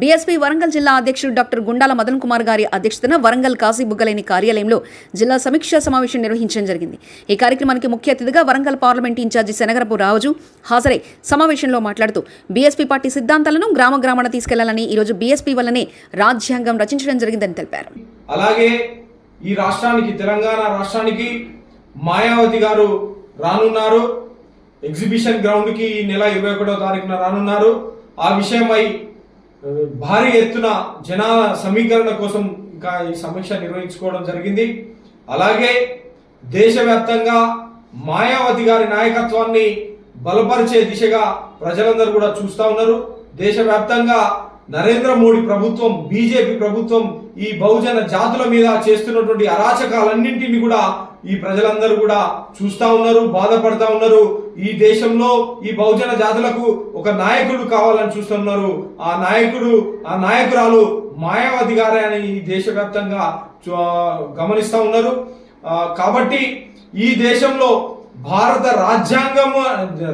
BSP Warangal జిల్లా అధ్యక్షుడు doctor Gundala Madan Kumar గారి అధ్యక్షతన వరంగల్ కాశీబుగ్గలేని కార్యాలయంలో జిల్లా సమీక్షా సమావేశం నిర్వహించడం జరిగింది. ఈ కార్యక్రమానికి ముఖ్య అతిథిగా వరంగల్ పార్లమెంట్ ఇన్ఛార్జి శనగరపు రాజు హాజరై సమావేశంలో మాట్లాడుతూ బీఎస్పీ పార్టీ సిద్ధాంతాలను గ్రామ గ్రామాన తీసుకెళ్ళాలని ఈరోజు బీఎస్పీ వల్లనే రాజ్యాంగం రచించడం జరిగిందని తెలిపారు. అలాగే ఈ రాష్ట్రానికి తెలంగాణ రాష్ట్రానికి మాయావతి గారు రానున్నారు. ఎగ్జిబిషన్ గ్రౌండ్కి ఈ నెల ఇరవై ఒకటో తారీఖున రానున్నారు. ఆ విషయమై భారీ ఎత్తున జనాల సమీకరణ కోసం ఇంకా ఈ సమీక్ష నిర్వహించుకోవడం జరిగింది. అలాగే దేశవ్యాప్తంగా మాయావతి గారి నాయకత్వాన్ని బలపరిచే దిశగా ప్రజలందరూ కూడా చూస్తా ఉన్నారు. దేశవ్యాప్తంగా నరేంద్ర మోడీ ప్రభుత్వం బీజేపీ ప్రభుత్వం ఈ బహుజన జాతుల మీద చేస్తున్నటువంటి అరాచకాలన్నింటినీ కూడా ఈ ప్రజలందరూ కూడా చూస్తా ఉన్నారు బాధపడతా ఉన్నారు. ఈ దేశంలో ఈ బహుజన జాతులకు ఒక నాయకుడు కావాలని చూస్తున్నారు ఆ నాయకుడు ఆ నాయకురాలు మాయావతి గారే అని ఈ దేశవ్యాప్తంగా గమనిస్తూ ఉన్నారు. కాబట్టి ఈ దేశంలో భారత రాజ్యాంగం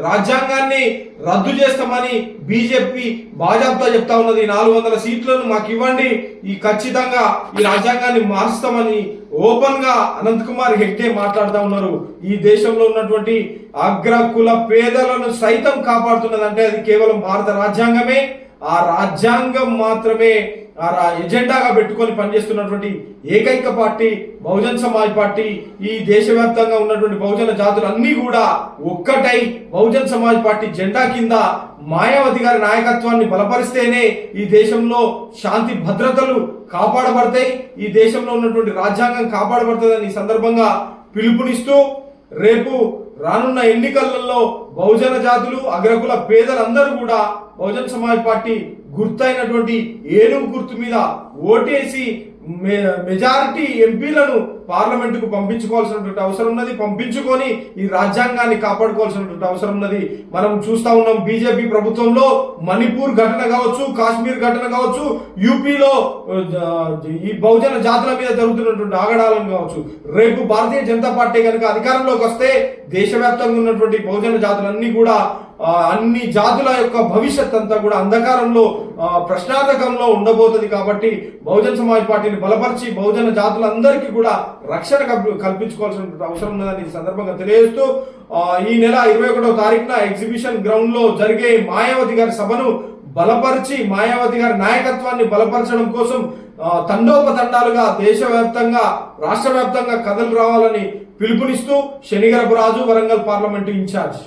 రాజ్యాంగాన్ని రద్దు చేస్తామని బీజేపీ భాజపా చెప్తా ఉన్నది. నాలుగు వందల సీట్లను మాకు ఇవ్వండి. ఈ ఖచ్చితంగా ఈ రాజ్యాంగాన్ని మారుస్తామని ఓపెన్గా అనంత్ కుమార్ హెగ్డే మాట్లాడుతూ ఉన్నారు. ఈ దేశంలో ఉన్నటువంటి అగ్ర కుల పేదలను సైతం కాపాడుతున్నదంటే అది కేవలం భారత రాజ్యాంగమే. ఆ రాజ్యాంగం మాత్రమే ఆ రా- ఎజెండాగా పెట్టుకొని పనిచేస్తున్నటువంటి ఏకైక పార్టీ బహుజన్ సమాజ్ పార్టీ ఈ దేశవ్యాప్తంగా ఉన్నటువంటి బహుజన జాతులు అన్నీ కూడా ఒక్కటై బహుజన్ సమాజ్ పార్టీ జెండా కింద మాయావతి గారి నాయకత్వాన్ని బలపరిస్తేనే ఈ దేశంలో శాంతి భద్రతలు కాపాడబడతాయి ఈ దేశంలో ఉన్నటువంటి రాజ్యాంగం కాపాడబడుతుందని ఈ సందర్భంగా పిలుపునిస్తూ రేపు రానున్న ఎన్నికలలో బహుజన జాతులు అగ్రకుల పేదలందరూ కూడా బహుజన సమాజ్ పార్టీ గుర్తైనటువంటి ఏనుగు గుర్తు మీద ఓటేసి మె- మెజారిటీ ఎంపీలను పార్లమెంటుకు పంపించుకోవాల్సినటువంటి అవసరం ఉన్నది. పంపించుకొని ఈ రాజ్యాంగాన్ని కాపాడుకోవాల్సినటువంటి అవసరం ఉన్నది. మనం చూస్తా ఉన్నాం బీజేపీ ప్రభుత్వంలో మణిపూర్ ఘటన కావచ్చు కాశ్మీర్ ఘటన కావచ్చు యూపీలో ఈ బహుజన జాతుల మీద జరుగుతున్నటువంటి ఆగడాలను కావచ్చు. రేపు భారతీయ జనతా పార్టీ కనుక అధికారంలోకి వస్తే దేశవ్యాప్తంగా ఉన్నటువంటి బహుజన జాతులన్నీ కూడా అన్ని జాతుల యొక్క భవిష్యత్ అంతా కూడా అంధకారంలో ప్రశ్నార్థకంలో ఉండబోతుంది కాబట్టి బహుజన సమాజ్ పార్టీని బలపరిచి బహుజన జాతులందరికీ కూడా రక్షణ కల్పించుకోవాల్సిన అవసరం ఉందని ఈ సందర్భంగా తెలియజేస్తూ ఈ నెల ఇరవై ఒకటో తారీఖున ఎగ్జిబిషన్ గ్రౌండ్లో జరిగే మాయావతి గారి సభను బలపరిచి మాయావతి గారి నాయకత్వాన్ని బలపరచడం కోసం తండోపతండాలుగా దేశవ్యాప్తంగా రాష్ట్ర వ్యాప్తంగా కథలు రావాలని పిలుపునిస్తూ శనిగరపు రాజు వరంగల్ పార్లమెంటు ఇన్ఛార్జ్.